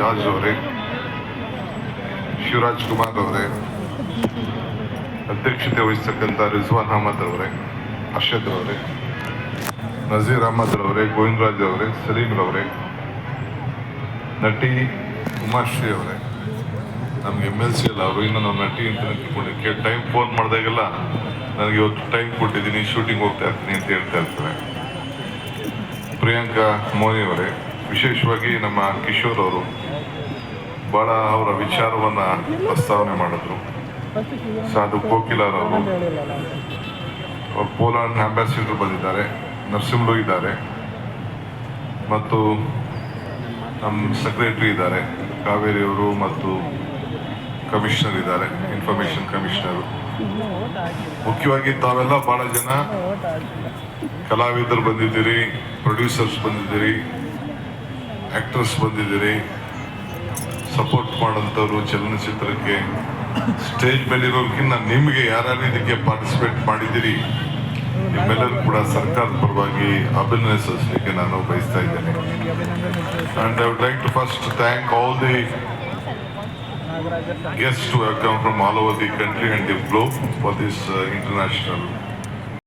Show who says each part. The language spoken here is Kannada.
Speaker 1: ಜಾರ್ಜ್ ಅವರೇ, ಶಿವರಾಜ್ ಕುಮಾರ್ ಅವರೇ, ಅಧ್ಯಕ್ಷತೆ ವಹಿಸ್ತಕ್ಕಂಥ ರಿಜ್ವಾನ್ ಅಹಮದ್ ಅವರೇ, ಅರ್ಷದ್ ಅವರೇ, ನಜೀರ್ ಅಹಮದ್ ಅವರೇ, ಗೋವಿಂದರಾಜ್ ಅವರೇ ಸಲೀಮ್ರವರೇ ನಟಿ ಉಮಾಶ್ರೀ ಅವರೇ. ನಮ್ಗೆ ಎಂ ಎಲ್ ಸಿ ಅಲ್ಲ, ಅವರು ಇನ್ನು ನಾವು ನಟಿ ಅಂತ ತಿಳ್ಕೊಂಡಿದ್ದಕ್ಕೆ ಟೈಮ್ ಫೋನ್ ಮಾಡಿದಾಗೆಲ್ಲ ನನಗೆ ಇವತ್ತು ಟೈಮ್ ಕೊಟ್ಟಿದ್ದೀನಿ, ಶೂಟಿಂಗ್ ಹೋಗ್ತಾ ಇರ್ತೀನಿ ಅಂತ ಹೇಳ್ತಾ ಇರ್ತಾರೆ. ಪ್ರಿಯಾಂಕಾ ಮೋನಿ ಅವರೇ ವಿಶೇಷವಾಗಿ ನಮ್ಮ ಕಿಶೋರ್ ಅವರು ಬಹಳ ಅವರ ವಿಚಾರವನ್ನ ಪ್ರಸ್ತಾವನೆ ಮಾಡಿದ್ರು. ಸಾಧು ಕೋಕಿಲಾರ್ ಅವರು. ಪೋಲಾಂಡ್ ಅಂಬಾಸಿಡರ್ ಬಂದಿದ್ದಾರೆ, ನರಸಿಂಹರು ಇದ್ದಾರೆ, ಮತ್ತು ನಮ್ಮ ಸೆಕ್ರೆಟರಿ ಇದ್ದಾರೆ ಕಾವೇರಿ ಅವರು ಮತ್ತು ಕಮಿಷನರ್ ಇದ್ದಾರೆ ಇನ್ಫಾರ್ಮೇಶನ್ ಕಮಿಷನರ್ ಮುಖ್ಯವಾಗಿ ತಾವೆಲ್ಲ ಬಹಳ ಜನ ಕಲಾವಿದರು ಬಂದಿದ್ದೀರಿ ಪ್ರೊಡ್ಯೂಸರ್ಸ್ ಬಂದಿದ್ದೀರಿ ಆಕ್ಟರ್ಸ್ ಬಂದಿದ್ದೀರಿ. ಸಪೋರ್ಟ್ ಮಾಡೋಂಥವ್ರು ಚಲನಚಿತ್ರಕ್ಕೆ ಸ್ಟೇಜ್ ಮೇಲೆ ಇರೋರ್ಕಿನ್ನ ನಿಮಗೆ ಯಾರ್ಯಾರು ಇದಕ್ಕೆ ಪಾರ್ಟಿಸಿಪೇಟ್ ಮಾಡಿದ್ದೀರಿ? ನಿಮ್ಮೆಲ್ಲರೂ ಕೂಡ ಸರ್ಕಾರದ ಪರವಾಗಿ ಅಭಿನಂದಿಸಲಿಕ್ಕೆ ನಾನು ಬಯಸ್ತಾ ಇದ್ದೇನೆ. And I would like to first thank all the guest from all over the country and the globe for this uh, international